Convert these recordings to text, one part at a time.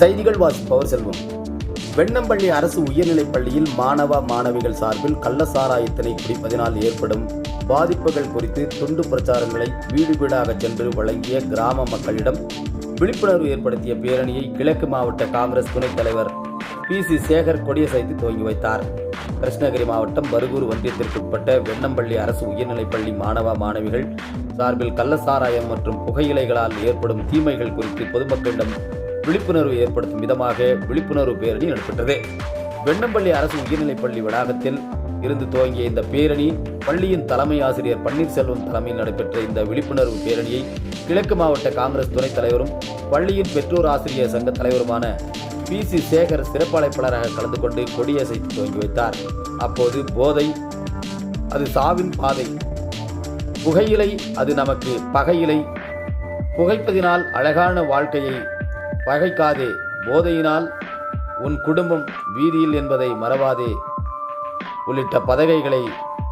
செய்திகள் வாசிப்பவர் செல்வம். வெண்ணம்பள்ளி அரசு உயர்நிலைப் பள்ளியில் மாணவ மாணவிகள் சார்பில் கள்ள சாராயத்தினை குடிப்பதினால் ஏற்படும் பாதிப்புகள் குறித்து துண்டு பிரச்சாரங்களை வீடு வீடாக சென்று வழங்கிய கிராம மக்களிடம் விழிப்புணர்வு ஏற்படுத்திய பேரணியை கிழக்கு மாவட்ட காங்கிரஸ் துணைத் தலைவர் பி. சி. சேகர் கொடியசைத்து துவங்கி வைத்தார். கிருஷ்ணகிரி மாவட்டம் பருகூர் ஒன்றியத்திற்குட்பட்ட வெண்ணம்பள்ளி அரசு உயர்நிலைப்பள்ளி மாணவ மாணவிகள் சார்பில் கள்ளசாராயம் மற்றும் புகையிலைகளால் ஏற்படும் தீமைகள் குறித்து பொதுமக்களிடம் விழிப்புணர்வு ஏற்படுத்தும் விதமாக விழிப்புணர்வு பேரணி நடைபெற்றது. வெண்ணம்பள்ளி அரசு உயர்நிலைப்பள்ளி வளாகத்தில் இருந்து துவங்கிய இந்த பேரணி பள்ளியின் தலைமை ஆசிரியர் பன்னீர்செல்வம் தலைமையில் நடைபெற்ற இந்த விழிப்புணர்வு பேரணியை கிழக்கு மாவட்ட காங்கிரஸ் துணைத் தலைவரும் பள்ளியின் பெற்றோர் ஆசிரியர் சங்க தலைவருமான பி. சி. சேகர் சிறப்பழைப்பாளராக கலந்து கொண்டு கொடியசைத்து துவங்கி வைத்தார். அப்போது போதை அது சாவின் பாதை. புகையிலை அது நமக்கு பகையிலை. புகைப்பதினால் அழகான வாழ்க்கையை பகைக்காதே. போதையினால் உன் குடும்பம் வீதியில் என்பதை மறவாதே. உள்ளிட்ட பதகைகளை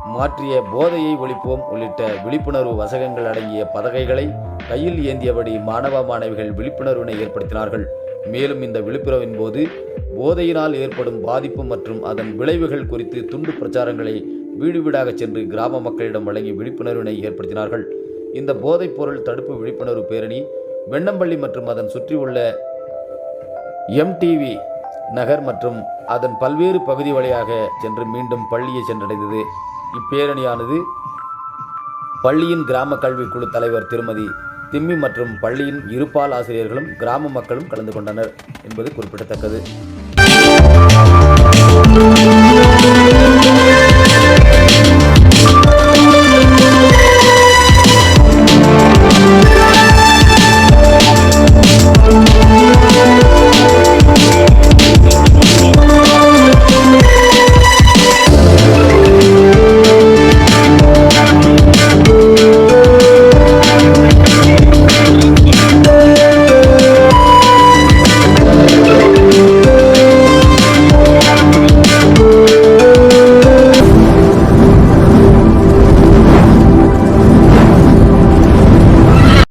மாற்றிய போதையை ஒழிப்போம். உள்ளிட்ட விழிப்புணர்வு வசகங்கள் அடங்கிய பதகைகளை கையில் ஏந்தியபடி மாணவ மாணவிகள் விழிப்புணர்வினை ஏற்படுத்தினார்கள். மேலும் இந்த விழிப்புணர்வின் போது போதையினால் ஏற்படும் பாதிப்பு மற்றும் அதன் விளைவுகள் குறித்து துண்டு பிரச்சாரங்களை வீடு வீடாக சென்று கிராம மக்களிடம் வழங்கி விழிப்புணர்வினை ஏற்படுத்தினார்கள். இந்த போதைப் பொருள் தடுப்பு விழிப்புணர்வு பேரணி வெண்ணம்பள்ளி மற்றும் அதன் சுற்றியுள்ள எம்டிவி நகர் மற்றும் அதன் பல்வேறு பகுதி வழியாக சென்று மீண்டும் பள்ளியை சென்றடைந்தது. இப்பேரணியானது பள்ளியின் கிராம கல்விக் குழு தலைவர் திருமதி திம்மி மற்றும் பள்ளியின் இருபால் ஆசிரியர்களும் கிராம மக்களும் கலந்து கொண்டனர் என்பது குறிப்பிடத்தக்கது.